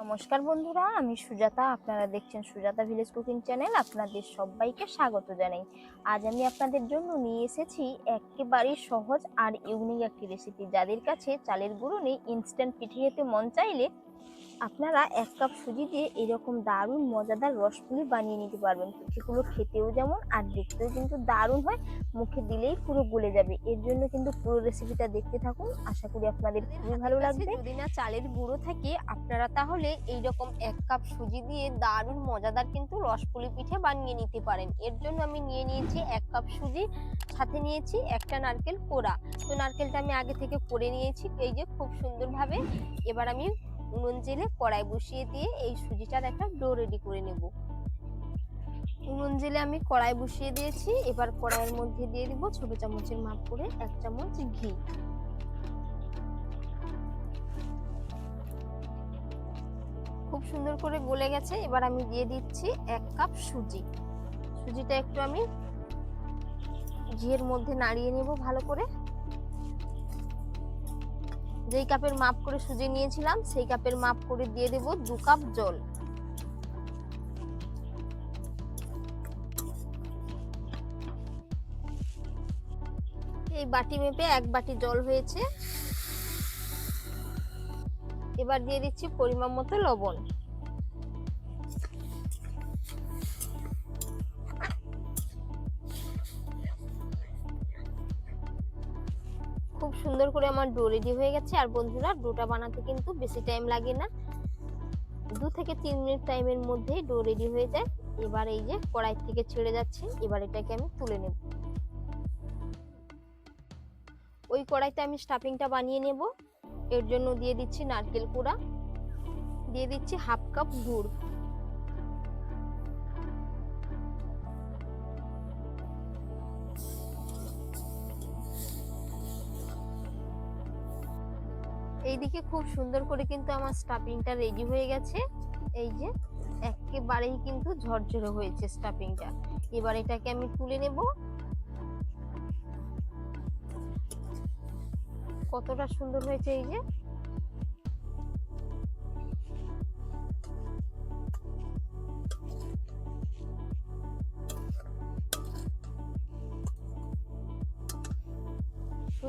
নমস্কার বন্ধুরা, আমি সুজাতা। আপনারা দেখছেন সুজাতা ভিলেজ কুকিং চ্যানেল আপনাদের সবাইকে স্বাগত জানাই। আজ আমি আপনাদের জন্য নিয়ে এসেছি একেবারেই সহজ আর ইউনিক একটি রেসিপি যাদের কাছে চালের গুঁড়ো নেই ইনস্ট্যান্ট পিঠে খেতে মন চাইলে আপনারা এক কাপ সুজি দিয়ে এরকম দারুণ মজাদার রসপুলি বানিয়ে নিতে পারবেন। পিঠেগুলো খেতেও যেমন আর দেখতেও কিন্তু দারুণ হয় মুখে দিলেই পুরো গলে যাবে। এর জন্য কিন্তু পুরো রেসিপিটা দেখতে থাকুন। আশা করি আপনাদের খুবই ভালো লাগবে। যদি না চালের গুঁড়ো থাকে আপনারা তাহলে এই রকম এক কাপ সুজি দিয়ে দারুণ মজাদার কিন্তু রসপুলি পিঠে বানিয়ে নিতে পারেন। এর জন্য আমি নিয়ে নিয়েছি এক কাপ সুজি সাথে নিয়েছি একটা নারকেল কোড়া। তো নারকেলটা আমি আগে থেকে করে নিয়েছি এই যে খুব সুন্দরভাবে। এবার আমি উনুন জেলে কড়াই বসিয়ে দিয়ে এই সুজিটার একটা ডো রেডি করে নেব। উনুন জেলে আমি কড়াই বসিয়ে দিয়েছি। এবার কড়াইয়ের মধ্যে দিয়ে দিব ছোট চামচের মাপ করে এক চামচ ঘি। খুব সুন্দর করে গলে গেছে। এবার আমি দিয়ে দিচ্ছি এক কাপ সুজি। সুজিটা একটু আমি ঘিয়ের মধ্যে নাড়িয়ে নেব ভালো করে। যেই কাপের মাপ করে সুজি নিয়েছিলাম, সেই কাপের মাপ করে দিয়ে দেব দু কাপ জল। এই বাটি মেপে এক বাটি জল হয়েছে। এবার দিয়ে দিচ্ছি পরিমাণ মতো লবণ। সুন্দর করে আমার ডো রেডি হয়ে গেছে। আর বন্ধুরা, ডোটা বানাতে কিন্তু বেশি টাইম লাগে না। দু থেকে তিন মিনিট টাইমের মধ্যেই ডো রেডি হয়ে যায়। এবার এই যে কড়াই থেকে ছেড়ে যাচ্ছে। এবার এটাকে আমি তুলে নেব। ওই কড়াইতে আমি স্টাফিংটা বানিয়ে নেব। এর জন্য দিয়ে দিচ্ছি নারকেল কুড়া। দিয়ে দিচ্ছি হাফ কাপ গুড়। এইদিকে খুব সুন্দর করে কিন্তু আমার স্টাফিংটা রেডি হয়ে গেছে। এই যে, একেবারেই কিন্তু ঝরঝরে হয়েছে স্টাফিংটা এবার এটাকে আমি তুলে নেব। কতটা সুন্দর হয়েছে এই যে।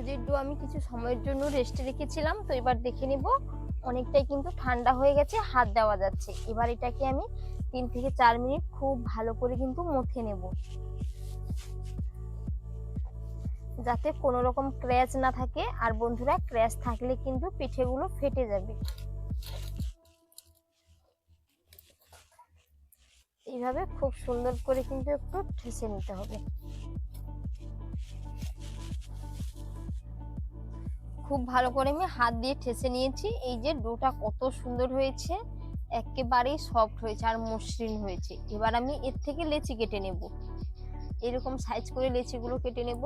সুজির ডো আমি কিছু সময়ের জন্য রেস্টে রেখেছিলাম, তো এবার দেখে নিব। অনেকটাই কিন্তু ঠান্ডা হয়ে গেছে, হাত দেওয়া যাচ্ছে। এবার এটাকে আমি তিন থেকে চার মিনিট খুব ভালো করে কিন্তু মথে নেব। যাতে কোনো রকম ক্র্যাচ না থাকে, আর বন্ধুরা ক্র্যাচ থাকলে কিন্তু পিঠেগুলো ফেটে যাবে। এইভাবে খুব সুন্দর করে কিন্তু একটু ঠেসে নিতে হবে। খুব ভালো করে আমি হাত দিয়ে ঠেসে নিয়েছি। এই যে ডোটা কত সুন্দর হয়েছে, একেবারেই সফট হয়েছে আর মসৃণ হয়েছে। এবার আমি এর থেকে লেচি কেটে নেব। এরকম সাইজ করে লেচিগুলো কেটে নেব।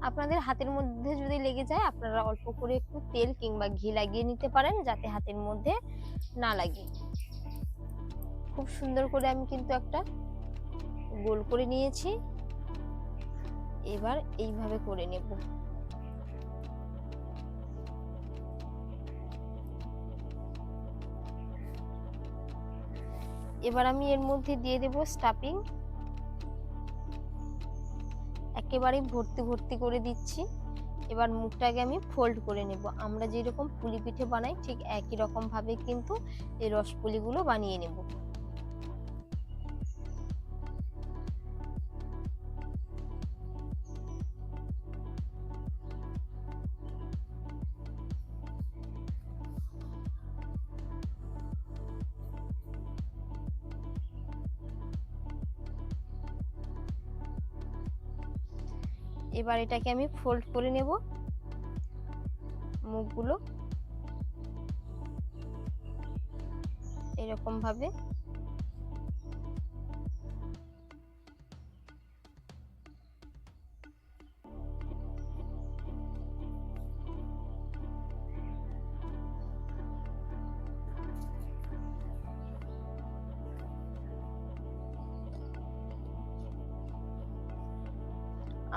আপনাদের হাতের মধ্যে যদি লেগে যায়, আপনারা অল্প করে একটু তেল কিংবা ঘি লাগিয়ে নিতে পারেন, যাতে হাতের মধ্যে না লাগে। খুব সুন্দর করে আমি কিন্তু একটা গোল করে নিয়েছি। এবার এইভাবে করে নেব। এবার আমি এর মধ্যে দিয়ে দেব স্টাফিং একেবারেই ভর্তি ভর্তি করে দিচ্ছি। এবার মুখটাকে আমি ফোল্ড করে নেব। আমরা যেরকম পুলি পিঠে বানাই, ঠিক একই রকমভাবে কিন্তু এই রসপুলিগুলো বানিয়ে নেব। এবার এটাকে আমি ফোল্ড করে নেব। মুখগুলো এরকম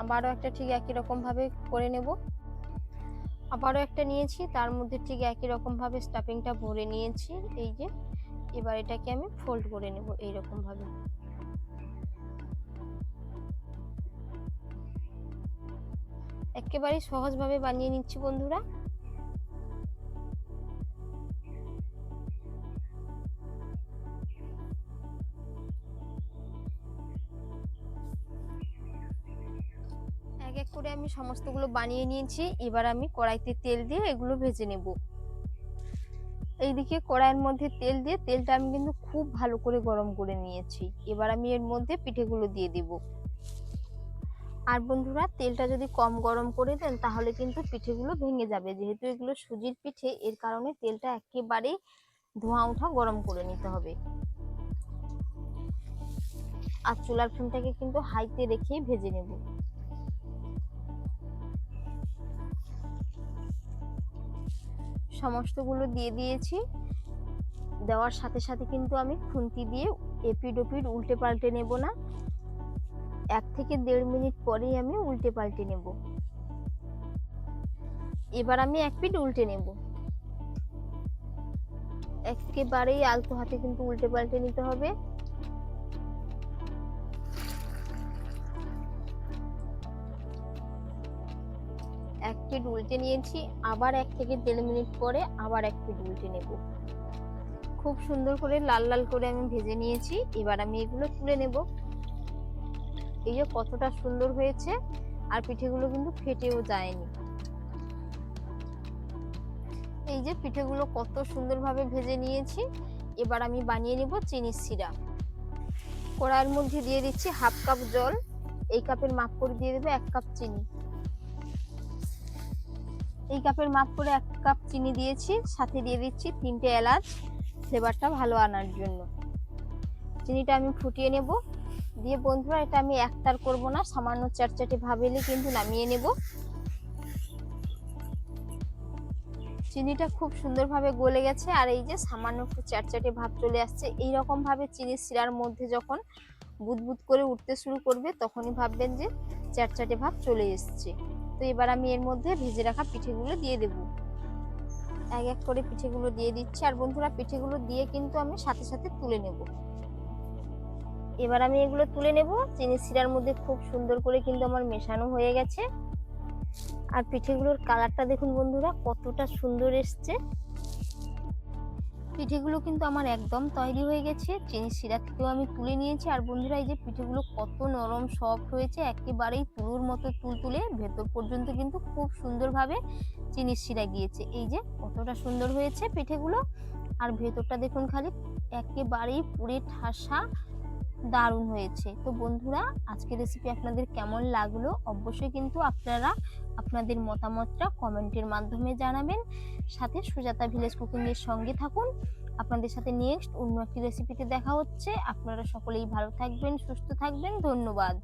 আবারও একটা ঠিক একই রকমভাবে করে নেব। আবারও একটা নিয়েছি, তার মধ্যে ঠিক একই রকমভাবে স্টাফিংটা ভরে নিয়েছি। এই যে, এবার এটাকে আমি ফোল্ড করে নেব এইরকমভাবে। ভাবে একেবারে সহজভাবে বানিয়ে নিচ্ছি বন্ধুরা। করে আমি সমস্তগুলো বানিয়ে নিয়েছি। এবার আমি কড়াইতে তেল দিয়ে এগুলো ভেজে নেব। এইদিকে কড়াইয়ের মধ্যে তেল দিয়ে তেলটা আমি কিন্তু খুব ভালো করে গরম করে নিয়েছি। এবার আমি এর মধ্যে পিঠেগুলো দিয়ে দিব। আর বন্ধুরা, তেলটা যদি কম গরম করে দেন, তাহলে কিন্তু পিঠেগুলো ভেঙে যাবে। যেহেতু এগুলো সুজির পিঠে, এর কারণে তেলটা একেবারেই ধোঁয়া ওঠা গরম করে নিতে হবে। আর চুলার ফ্লেমটাকে কিন্তু হাইতে রেখেই ভেজে নেব। সমস্তগুলো দিয়ে দিয়েছি। দেওয়ার সাথে সাথে কিন্তু আমি খুন্তি দিয়ে এপিড ওপিড উল্টে পাল্টে নেব না। এক থেকে দেড় মিনিট পরেই আমি উল্টে পাল্টে নেব। এবার আমি এক পিঠ উল্টে নেব। একেবারেই আলতো হাতে কিন্তু উল্টে পাল্টে নিতে হবে। এক পিঠ উল্টে নিয়েছি, আবার এক থেকে দেড় মিনিট পরে আবার এক পিঠ উল্টে নেব। খুব সুন্দর করে লাল লাল করে আমি ভেজে নিয়েছি, এবার আমি এগুলো তুলে নেব। এই যে কতটা সুন্দর হয়েছে, আর পিঠেগুলো কিন্তু ফেটেও যায়নি। এই যে পিঠেগুলো কত সুন্দরভাবে ভেজে নিয়েছি, এবার আমি বানিয়ে নেব চিনির সিরা কড়াইয়ের মধ্যে দিয়ে দিচ্ছি হাফ কাপ জল, এই কাপের মাপ করে দিয়ে দেবে এক কাপ চিনি। এই কাপের মাপ করে এক কাপ চিনি দিয়েছি, সাথে দিয়ে দিচ্ছি তিনটে এলাচ। ফ্লেভারটা ভালো আনার জন্য। চিনিটা আমি ফুটিয়ে নেব। দিয়ে বন্ধুরা, এটা আমি একটার করব না, সামান্য চারচাটে ভাবেলে কিন্তু নামিয়ে নেব। চিনিটা খুব সুন্দরভাবে গলে গেছে, আর এই যে সামান্য একটু চারচাটে ভাব চলে আসছে এই রকম ভাবে চিনির শিরার মধ্যে যখন বুদবুদ করে উঠতে শুরু করবে, তখনই ভাববেন যে চারচাটে ভাব চলে এসছে। তো এবার আমি এর মধ্যে ভেজে রাখা পিঠেগুলো দিয়ে দেব। এক এক করে পিঠেগুলো দিয়ে দিচ্ছি আর বন্ধুরা পিঠেগুলো দিয়ে কিন্তু আমি সাথে সাথে তুলে নেব। এবার আমি এগুলো তুলে নেব। চিনি সিরার মধ্যে খুব সুন্দর করে কিন্তু আমার মেশানো হয়ে গেছে। আর পিঠেগুলোর কালারটা দেখুন বন্ধুরা কতটা সুন্দর এসছে। পিঠেগুলো কিন্তু আমার একদম তৈরি হয়ে গেছে। চিনি শিরা থেকেও আমি তুলে নিয়েছি। আর বন্ধুরা, এই যে পিঠেগুলো কত নরম, সফট হয়েছে, একেবারেই তুলোর মতো তুল তুলে ভেতর পর্যন্ত কিন্তু খুব সুন্দরভাবে চিনির শিরা গিয়েছে। এই যে কতটা সুন্দর হয়েছে পিঠেগুলো। আর ভেতরটা দেখুন খালি, একেবারেই পুরে ঠাসা। দারুণ হয়েছে। তো বন্ধুরা, আজকের রেসিপি আপনাদের কেমন লাগল অবশ্যই কিন্তু আপনারা আপনাদের মতামতটা কমেন্টের মাধ্যমে জানাবেন। সাথে সুজাতা ভিলেজ কুকিং এর সঙ্গে থাকুন। আপনাদের সাথে নেক্সট অন্য একটি রেসিপিতে দেখা হচ্ছে। আপনারা সকলেই ভালো থাকবেন, সুস্থ থাকবেন। ধন্যবাদ।